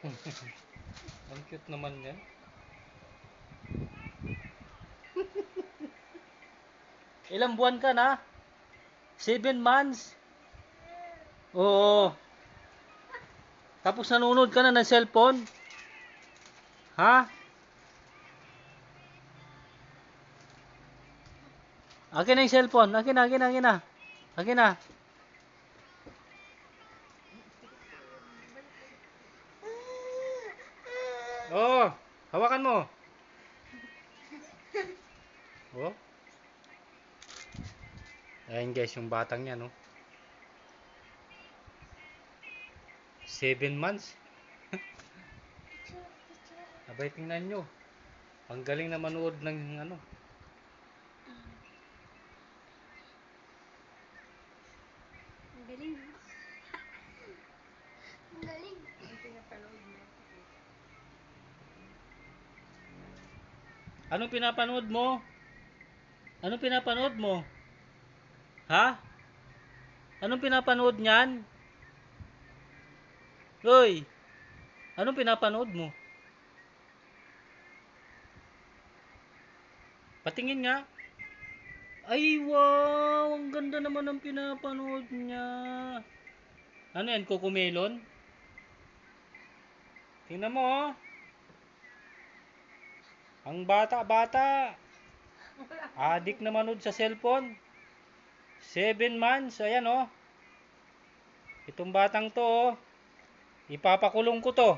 Ang cute naman yan. Ilang buwan ka na? Seven months? Oo. Tapos nanonood ka na ng cellphone? Ha? Akin na yung cellphone. Akin na, akin na, akin na. Akin na. Oh, hawakan mo. Oh. Ayan guys, yung batang niya, no? Seven months. Abay, tingnan nyo. Ang galing na manood ng ano. Ang galing. Ang galing. Ang pinapanood mo. Anong pinapanood mo? Anong pinapanood mo? Ha? Anong pinapanood niyan? Hoy! Anong pinapanood mo? Patingin nga. Ay, wow! Ang ganda naman ng pinapanood niya. Ano yan? Cocomelon? Tingnan mo, oh. Ang bata-bata. Adik na manood sa cellphone. Seven months. Ayan, oh. Itong batang to, oh. Ipapakulong ko to.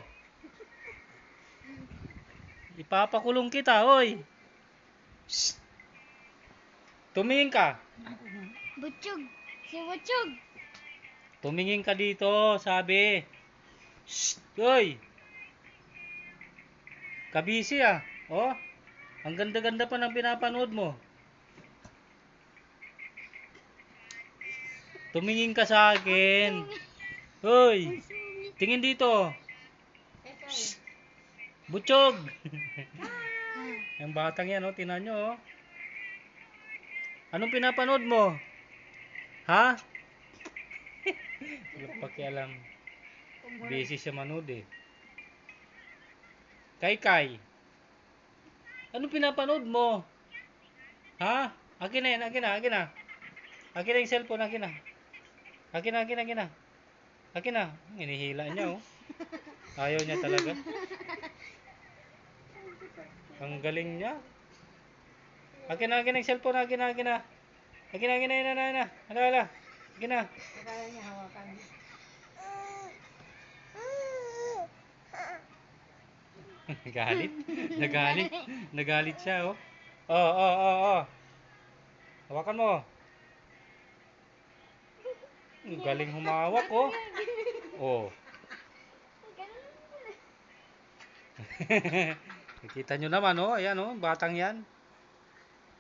Ipapakulong kita, hoy. Shh. Tumingin ka. Butchog. Si Butchog. Tumingin ka dito, sabi. Shh. Hoy. Kabisi ah. Oh. Ang ganda-ganda pa ng pinapanood mo. Tumingin ka sa akin. Hoy. Tingin dito. Shh. Butchog. Ang batang yan, oh. Tinan nyo, oh. Anong pinapanood mo? Ha? Wala pakialam. Busy siya manood eh. Kay Kay. Anong pinapanood mo? Ha? Akin na yan, akin na, akin na. Akin na yung cellphone, akin na. Akin na, akin na, akin na. Akin na. Hinihila niya oh. Ayaw niya talaga. Ang galing niya. Akin na, akin na yung cellphone, akin na, akin na. Akin na, akin na, akin na, akin na. Hala, hala. Akin na. Akala niya hawakan. Nagalit. Nagalit. Nagalit siya, oh. Oh, oh, oh, oh. Hawakan mo. Galing humawak, oh. Oh. Nakita nyo naman, oh. Ayan, oh. Batang yan.